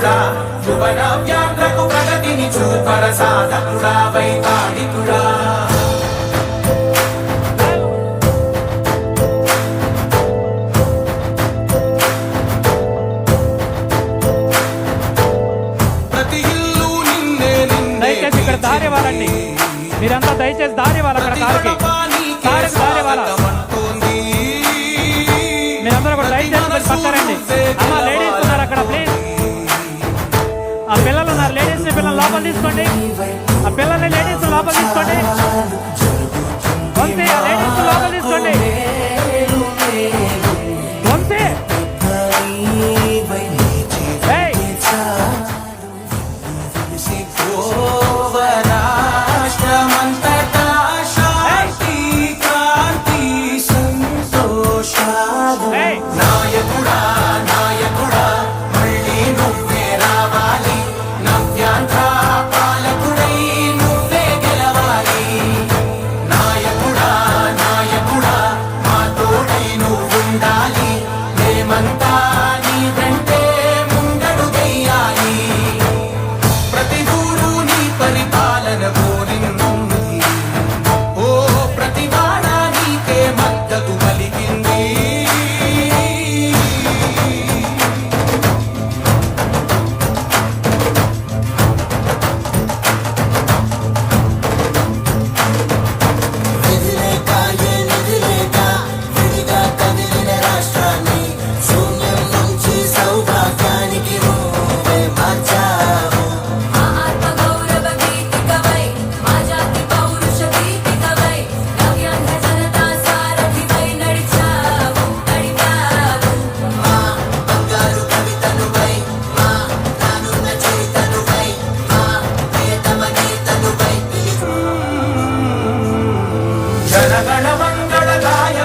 సాధకుడా యువన వ్యాఘ్రకు ప్రగతిని చూపర సాధకుడా వైతాళికుడా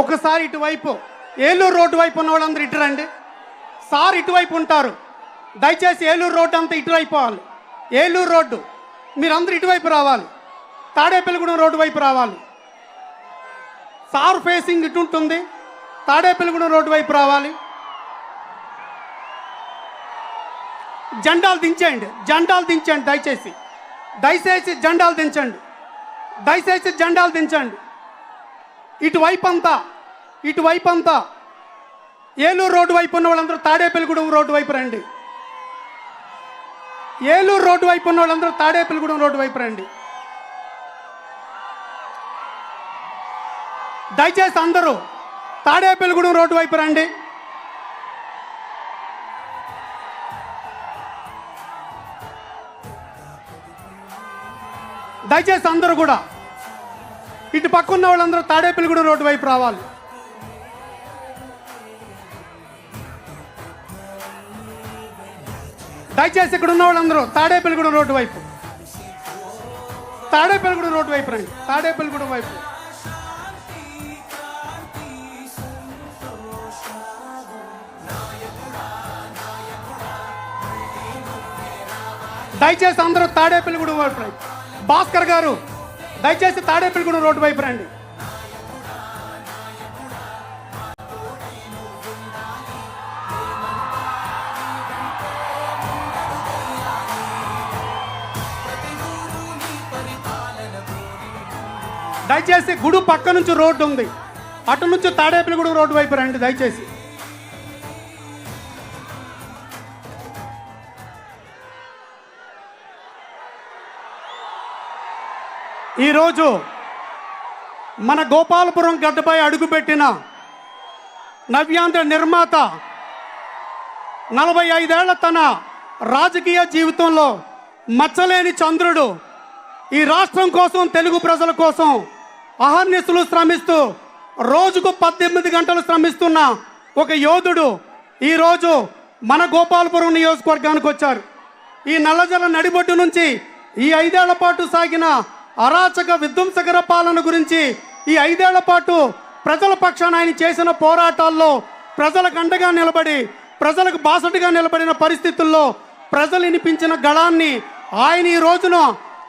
ఒకసారి ఇటువైపు ఏలూరు రోడ్డు వైపు ఉన్న వాళ్ళందరూ ఇటు రండి సార్ ఇటువైపు ఉంటారు. దయచేసి ఏలూరు రోడ్డు అంతా ఇటువైపు పోవాలి ఏలూరు రోడ్డు మీరందరూ ఇటువైపు రావాలి. తాడేపల్లిగూడెం రోడ్డు వైపు రావాలి. సార్ ఫేసింగ్ ఇటు ఉంటుంది తాడేపల్లిగూడెం రోడ్డు వైపు రావాలి. జెండాలు దించేయండి. జెండాలు దించండి దయచేసి. దయచేసి జెండాలు దించండి. దయచేసి జెండాలు దించండి. ఇటువైపు అంతా ఇటువైపు అంతా ఏలూరు రోడ్డు వైపు ఉన్న వాళ్ళందరూ తాడేపల్లిగూడెం రోడ్డు వైపు రండి. ఏలూరు రోడ్డు వైపు ఉన్న వాళ్ళందరూ తాడేపల్లిగూడెం రోడ్డు వైపు రండి. దయచేసి అందరూ తాడేపల్లిగూడెం రోడ్డు వైపు రండి. దయచేసి అందరూ కూడా ఇటు పక్క ఉన్న వాళ్ళందరూ తాడేపల్లిగూడెం రోడ్డు వైపు రావాలి. దయచేసి ఇక్కడ ఉన్న వాళ్ళందరూ తాడేపల్లిగూడ రోడ్డు వైపు. తాడేపల్లిగూడ రోడ్డు వైపు రండి. తాడేపల్లిగూడ వైపు. దయచేసి అందరూ తాడేపల్లిగూడ వైపు రండి. భాస్కర్ గారు దయచేసి తాడేపల్లిగూడెం రోడ్డు వైపు రండి. దయచేసి గుడి పక్క నుంచి రోడ్డు ఉంది. అటు నుంచి తాడేపల్లిగూడెం రోడ్డు వైపు రండి దయచేసి. ఈరోజు మన గోపాలపురం గడ్డపై అడుగుపెట్టిన నవ్యాంధ్ర నిర్మాత నలభై ఐదేళ్ళ తన రాజకీయ జీవితంలో మచ్చలేని చంద్రుడు ఈ రాష్ట్రం కోసం తెలుగు ప్రజల కోసం అహర్నిశలు శ్రమిస్తూ రోజుకు పద్దెనిమిది గంటలు శ్రమిస్తున్న ఒక యోధుడు ఈరోజు మన గోపాలపురం నియోజకవర్గానికి వచ్చారు. ఈ నల్లజల నడిబొడ్డు నుంచి ఈ ఐదేళ్ళ పాటు సాగిన అరాచక విధ్వంసకర పాలన గురించి ఈ ఐదేళ్ళ పాటు ప్రజల పక్షాన ఆయన చేసిన పోరాటాల్లో ప్రజలకు అండగా నిలబడి ప్రజలకు బాసటగా నిలబడిన పరిస్థితుల్లో ప్రజలు వినిపించిన గళాన్ని ఆయన ఈ రోజున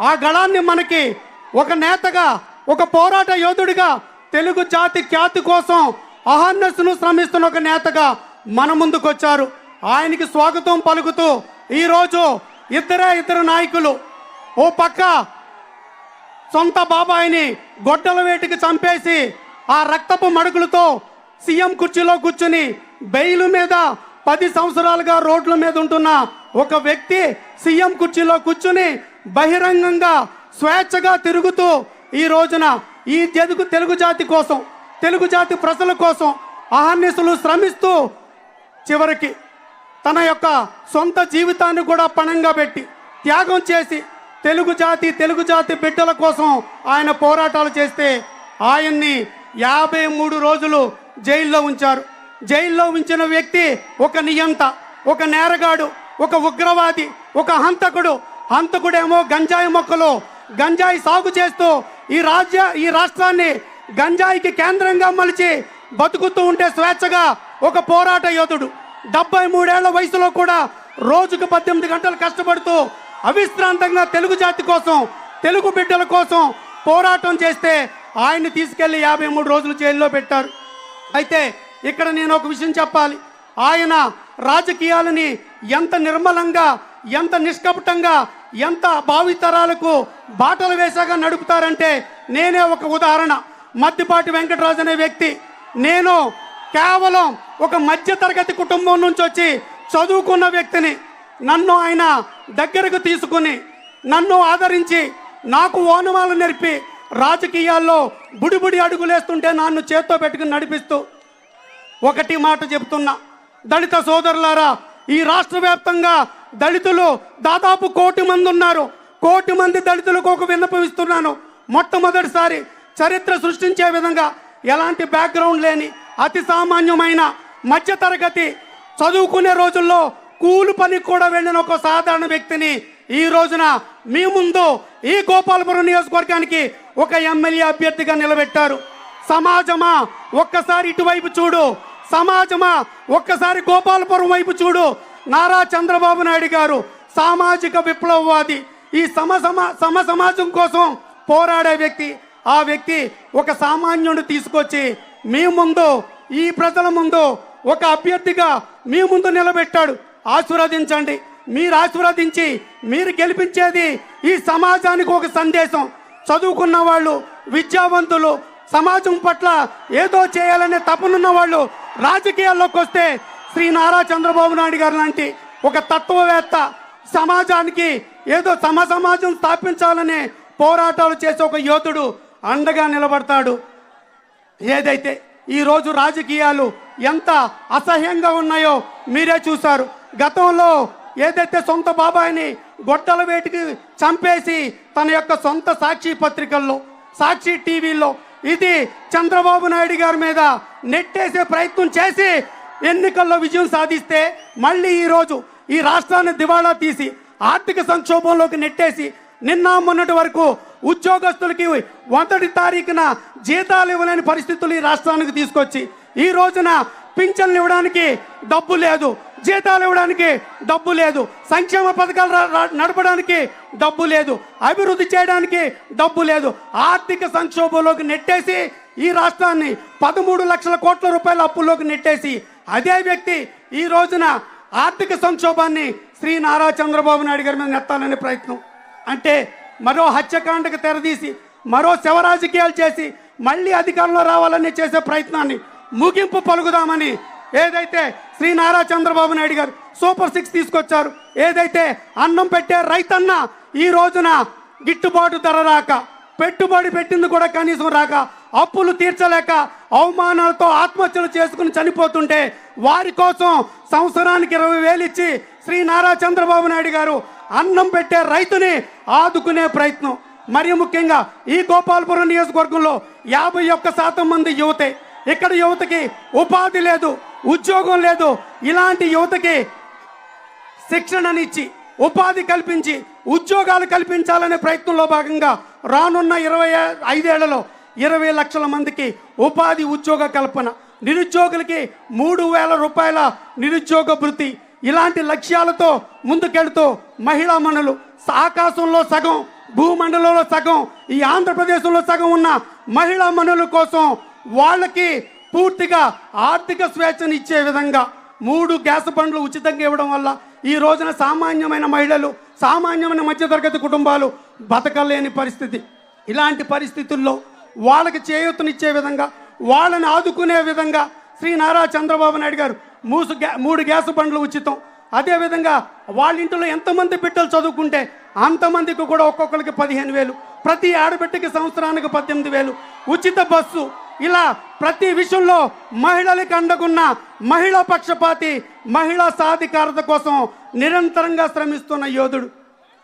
ఆ గళాన్ని మనకి ఒక నేతగా ఒక పోరాట యోధుడిగా తెలుగు జాతి ఖ్యాతి కోసం అహర్నస్సును శ్రమిస్తున్న ఒక నేతగా మన ముందుకొచ్చారు. ఆయనకి స్వాగతం పలుకుతూ ఈరోజు ఇద్దరే ఇద్దరు నాయకులు. ఓ పక్క సొంత బాబాయిని గొడ్డల వేటికి చంపేసి ఆ రక్తపు మడుగులతో సీఎం కుర్చీలో కూర్చుని బెయిల్ మీద పది సంవత్సరాలుగా రోడ్ల మీద ఉంటున్న ఒక వ్యక్తి సీఎం కుర్చీలో కూర్చుని బహిరంగంగా స్వేచ్ఛగా తిరుగుతూ ఈ రోజున ఈ తెలుగు తెలుగు జాతి కోసం తెలుగు జాతి ప్రజల కోసం అహర్నిశలు శ్రమిస్తూ చివరికి తన యొక్క సొంత జీవితాన్ని కూడా పణంగా పెట్టి త్యాగం చేసి తెలుగు జాతి తెలుగు జాతి బిడ్డల కోసం ఆయన పోరాటాలు చేస్తే ఆయన్ని యాభై మూడు రోజులు జైల్లో ఉంచారు. జైల్లో ఉంచిన వ్యక్తి ఒక నియంత ఒక నేరగాడు ఒక ఉగ్రవాది ఒక హంతకుడు. హంతకుడేమో గంజాయి మొక్కలు గంజాయి సాగు చేస్తూ ఈ రాజ్య ఈ రాష్ట్రాన్ని గంజాయికి కేంద్రంగా మలిచి బతుకుతూ ఉంటే స్వేచ్ఛగా ఒక పోరాట యోధుడు. డెబ్బై మూడేళ్ళ వయసులో కూడా రోజుకు పద్దెనిమిది గంటలు కష్టపడుతూ అవిశ్రాంతంగా తెలుగు జాతి కోసం తెలుగు బిడ్డల కోసం పోరాటం చేస్తే ఆయన్ని తీసుకెళ్ళి యాభై మూడు రోజులు జైల్లో పెట్టారు. అయితే ఇక్కడ నేను ఒక విషయం చెప్పాలి. ఆయన రాజకీయాలని ఎంత నిర్మలంగా ఎంత నిష్కపటంగా ఎంత భావితరాలకు బాటలు వేసాగా నడుపుతారంటే నేనే ఒక ఉదాహరణ. మద్దిపాటి వెంకటరాజు అనే వ్యక్తి. నేను కేవలం ఒక మధ్యతరగతి కుటుంబం నుంచి వచ్చి చదువుకున్న వ్యక్తిని. నన్ను ఆయన దగ్గరకు తీసుకుని నన్ను ఆదరించి నాకు ఓనమాలు నేర్పి రాజకీయాల్లో బుడిబుడి అడుగులేస్తుంటే నన్ను చేత్తో పెట్టుకుని నడిపిస్తూ ఒకటి మాట చెబుతున్నా దళిత సోదరులారా ఈ రాష్ట్ర వ్యాప్తంగా దళితులు దాదాపు కోటి మంది ఉన్నారు. కోటి మంది దళితులకు ఒక విన్నపమిస్తున్నాను మొట్టమొదటిసారి చరిత్ర సృష్టించే విధంగా ఎలాంటి బ్యాక్గ్రౌండ్ లేని అతి సామాన్యమైన మధ్యతరగతి చదువుకునే రోజుల్లో కూలి పని కూడా వెళ్ళిన ఒక సాధారణ వ్యక్తిని ఈ రోజున మీ ముందు ఈ గోపాలపురం నియోజకవర్గానికి ఒక ఎమ్మెల్యే అభ్యర్థిగా నిలబెట్టారు. సమాజమా? ఒక్కసారి ఇటువైపు చూడు. సమాజమా? ఒక్కసారి గోపాలపురం వైపు చూడు. నారా చంద్రబాబు నాయుడు గారు సామాజిక విప్లవవాది. ఈ సమ సమా సమ సమాజం కోసం పోరాడే వ్యక్తి. ఆ వ్యక్తి ఒక సామాన్యుడు తీసుకొచ్చి మీ ముందు ఈ ప్రజల ముందు ఒక అభ్యర్థిగా మీ ముందు నిలబెట్టాడు. ఆశీర్వదించండి. మీరు ఆశీర్వదించి మీరు గెలిపించేది ఈ సమాజానికి ఒక సందేశం. చదువుకున్న వాళ్ళు విద్యావంతులు సమాజం పట్ల ఏదో చేయాలనే తపనున్న వాళ్ళు రాజకీయాల్లోకి వస్తే శ్రీ నారా చంద్రబాబు నాయుడు గారు లాంటి ఒక తత్వవేత్త సమాజానికి ఏదో సమ సమాజం స్థాపించాలనే పోరాటాలు చేసే ఒక యోధుడు అండగా నిలబడతాడు. ఏదైతే ఈరోజు రాజకీయాలు ఎంత అసహ్యంగా ఉన్నాయో మీరే చూశారు. గతంలో ఏదైతే సొంత బాబాయిని గొడ్డల వేటికి చంపేసి తన యొక్క సొంత సాక్షి పత్రికల్లో సాక్షి టీవీలో ఇది చంద్రబాబు నాయుడు గారి మీద నెట్టేసే ప్రయత్నం చేసి ఎన్నికల్లో విజయం సాధిస్తే మళ్ళీ ఈరోజు ఈ రాష్ట్రాన్ని దివాళా తీసి ఆర్థిక సంక్షోభంలోకి నెట్టేసి నిన్న మొన్నటి వరకు ఉద్యోగస్తులకి మొదటి తారీఖున జీతాలు ఇవ్వలేని పరిస్థితులు ఈ రాష్ట్రానికి తీసుకొచ్చి ఈ రోజున పింఛన్లు ఇవ్వడానికి డబ్బు లేదు జీతాలు ఇవ్వడానికి డబ్బు లేదు సంక్షేమ పథకాలు నడపడానికి డబ్బు లేదు అభివృద్ధి చేయడానికి డబ్బు లేదు. ఆర్థిక సంక్షోభంలోకి నెట్టేసి ఈ రాష్ట్రాన్ని పదమూడు లక్షల కోట్ల రూపాయల అప్పుల్లోకి నెట్టేసి అదే వ్యక్తి ఈ రోజున ఆర్థిక సంక్షోభాన్ని శ్రీ నారా చంద్రబాబు నాయుడు గారి మీద నెత్తాలనే ప్రయత్నం. అంటే మరో హత్యకాండకు తెరదీసి మరో శవ రాజకీయాలు చేసి మళ్ళీ అధికారంలో రావాలని చేసే ప్రయత్నాన్ని ముగింపు పలుకుదామని ఏదైతే శ్రీ నారా చంద్రబాబు నాయుడు గారు సూపర్ సిక్స్ తీసుకొచ్చారు ఏదైతే అన్నం పెట్టే రైతన్న ఈ రోజున గిట్టుబాటు ధర రాక పెట్టుబడి పెట్టింది కూడా కనీసం రాక అప్పులు తీర్చలేక అవమానాలతో ఆత్మహత్యలు చేసుకుని చనిపోతుంటే వారి కోసం సంవత్సరానికి ఇరవై వేలు ఇచ్చి శ్రీ నారా చంద్రబాబు నాయుడు గారు అన్నం పెట్టే రైతుని ఆదుకునే ప్రయత్నం. మరి ముఖ్యంగా ఈ గోపాలపురం నియోజకవర్గంలో యాభై ఒక్క శాతం మంది యువతే. ఇక్కడ యువతకి ఉపాధి లేదు ఉద్యోగం లేదు ఇలాంటి యువతకి శిక్షణనిచ్చి ఉపాధి కల్పించి ఉద్యోగాలు కల్పించాలనే ప్రయత్నంలో భాగంగా రానున్న ఇరవై ఐదేళ్ళలో ఇరవై లక్షల మందికి ఉపాధి ఉద్యోగ కల్పన నిరుద్యోగులకి మూడు వేల రూపాయల నిరుద్యోగ భృతి ఇలాంటి లక్ష్యాలతో ముందుకెళ్తూ మహిళా మనులు ఆకాశంలో సగం భూమండలంలో సగం ఈ ఆంధ్రప్రదేశ్లో సగం ఉన్న మహిళా మనుల కోసం వాళ్ళకి పూర్తిగా ఆర్థిక స్వేచ్ఛను ఇచ్చే విధంగా మూడు గ్యాస్ బండ్లు ఉచితంగా ఇవ్వడం వల్ల ఈ రోజున సామాన్యమైన మహిళలు సామాన్యమైన మధ్యతరగతి కుటుంబాలు బతకలేని పరిస్థితి. ఇలాంటి పరిస్థితుల్లో వాళ్ళకి చేయూతనిచ్చే విధంగా వాళ్ళని ఆదుకునే విధంగా శ్రీ నారా చంద్రబాబు నాయుడు గారు మూసు గ్యా మూడు గ్యాస్ బండ్లు ఉచితం. అదేవిధంగా వాళ్ళ ఇంట్లో ఎంతమంది బిడ్డలు చదువుకుంటే అంతమందికి కూడా ఒక్కొక్కరికి పదిహేను వేలు ప్రతి ఆడబిడ్డకి సంవత్సరానికి పద్దెనిమిది వేలు. ఉచిత బస్సు ఇలా ప్రతి విషయంలో మహిళలకు అండగున్న మహిళా పక్షపాతి మహిళా సాధికారత కోసం నిరంతరంగా శ్రమిస్తున్న యోధుడు.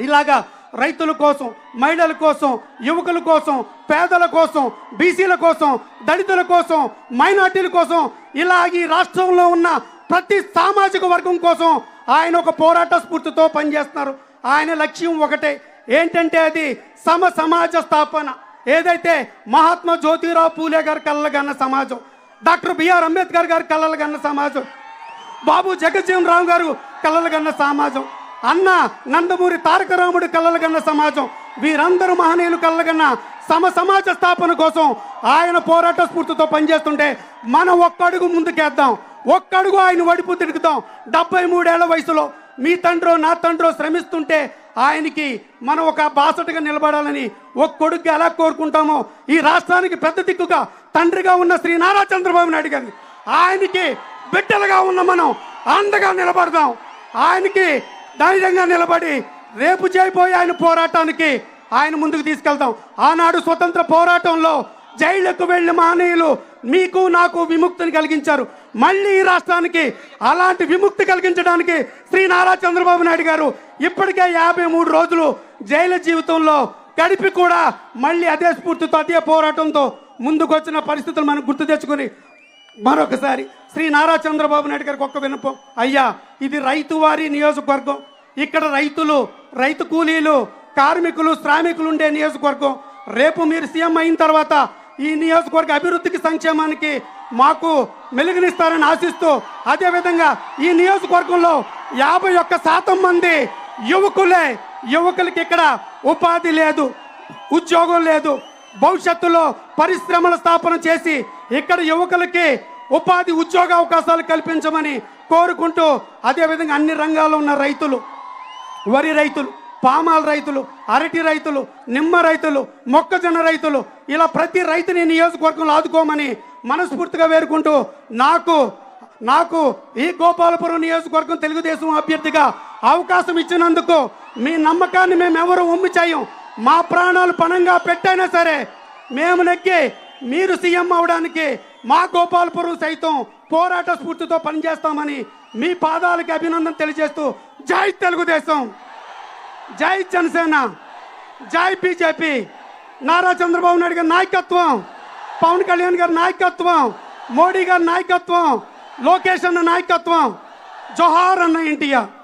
ఇలాగా రైతుల కోసం మహిళల కోసం యువకుల కోసం పేదల కోసం బీసీల కోసం దళితుల కోసం మైనార్టీల కోసం ఇలా ఈ రాష్ట్రంలో ఉన్న ప్రతి సామాజిక వర్గం కోసం ఆయన ఒక పోరాట స్ఫూర్తితో పనిచేస్తున్నారు. ఆయన లక్ష్యం ఒకటే. ఏంటంటే అది సమ సమాజ స్థాపన. ఏదైతే మహాత్మా జ్యోతిరావు పూలే గారు కళ్ళగన్న సమాజం డాక్టర్ బిఆర్ అంబేద్కర్ గారు కన్న సమాజం బాబు జగజ్జీవన్ రావు గారు కళ్ళలు కన్న సమాజం అన్న నందమూరి తారక రాముడు కళ్ళలు కన్న సమాజం వీరందరూ మహనీయులు కళ్ళగన్న సమ సమాజ స్థాపన కోసం ఆయన పోరాట స్ఫూర్తితో పనిచేస్తుంటే మనం ఒక్కడుగు ముందుకేద్దాం. ఒక్కడుగు ఆయన వడిపు తిరుగుతాం. డెబ్బై మూడేళ్ళ వయసులో మీ తండ్రో నా తండ్రో శ్రమిస్తుంటే ఆయనకి మనం ఒక బాసటగా నిలబడాలని ఒక కొడుకు ఎలా కోరుకుంటామో ఈ రాష్ట్రానికి పెద్ద దిక్కుగా తండ్రిగా ఉన్న శ్రీ నారా చంద్రబాబు నాయుడు గారిని. ఆయనకి బిడ్డలుగా ఉన్న మనం అండగా నిలబడదాం. ఆయనకి ధైర్యంగా నిలబడి రేపు చేయబోయే ఆయన పోరాటానికి ఆయన ముందుకు తీసుకెళ్తాం. ఆనాడు స్వతంత్ర పోరాటంలో జైళ్ళకు వెళ్ళి మహనీయులు మీకు నాకు విముక్తిని కలిగించారు. మళ్ళీ ఈ రాష్ట్రానికి అలాంటి విముక్తి కలిగించడానికి శ్రీ నారా చంద్రబాబు నాయుడు గారు ఇప్పటికే యాభై మూడు రోజులు జైలు జీవితంలో గడిపి కూడా మళ్ళీ అదే స్ఫూర్తితో అదే పోరాటంతో ముందుకొచ్చిన పరిస్థితులు మనం గుర్తు తెచ్చుకొని మరొకసారి శ్రీ నారా చంద్రబాబు నాయుడు గారికి ఒక్క వినపం. అయ్యా ఇది రైతు వారి నియోజకవర్గం. ఇక్కడ రైతులు రైతు కూలీలు కార్మికులు శ్రామికులు ఉండే నియోజకవర్గం. రేపు మీరు సీఎం అయిన తర్వాత ఈ నియోజకవర్గ అభివృద్ధికి సంక్షేమానికి మాకు మెలుగునిస్తారని ఆశిస్తూ అదేవిధంగా ఈ నియోజకవర్గంలో యాభై ఒక్క శాతం మంది యువకులే యువకులకి ఇక్కడ ఉపాధి లేదు ఉద్యోగం లేదు భవిష్యత్తులో పరిశ్రమల స్థాపన చేసి ఇక్కడ యువకులకి ఉపాధి ఉద్యోగ అవకాశాలు కల్పించమని కోరుకుంటూ అదేవిధంగా అన్ని రంగాల్లో ఉన్న రైతులు వరి రైతులు పామాల రైతులు అరటి రైతులు నిమ్మ రైతులు మొక్కజొన్న రైతులు ఇలా ప్రతి రైతుని నియోజకవర్గంలో ఆదుకోమని మనస్ఫూర్తిగా వేరుకుంటూ నాకు నాకు ఈ గోపాలపురం నియోజకవర్గం తెలుగుదేశం అభ్యర్థిగా అవకాశం ఇచ్చినందుకు మీ నమ్మకాన్ని మేము ఎవరు చేయం. మా ప్రాణాలు పణంగా పెట్టైనా సరే మేము నెక్కి మీరు సీఎం అవడానికి మా గోపాలపురం సైతం పోరాట స్ఫూర్తితో పనిచేస్తామని మీ పాదాలకి అభినందన తెలియజేస్తూ జై తెలుగుదేశం. జై జనసేన జై బీజేపీ. నారా చంద్రబాబు నాయుడు గారి నాయకత్వం పవన్ కళ్యాణ్ గారి నాయకత్వం మోడీ గారి నాయకత్వం లోకేష్ అన్న నాయకత్వం జోహార్ అన్న ఎన్టీఆర్.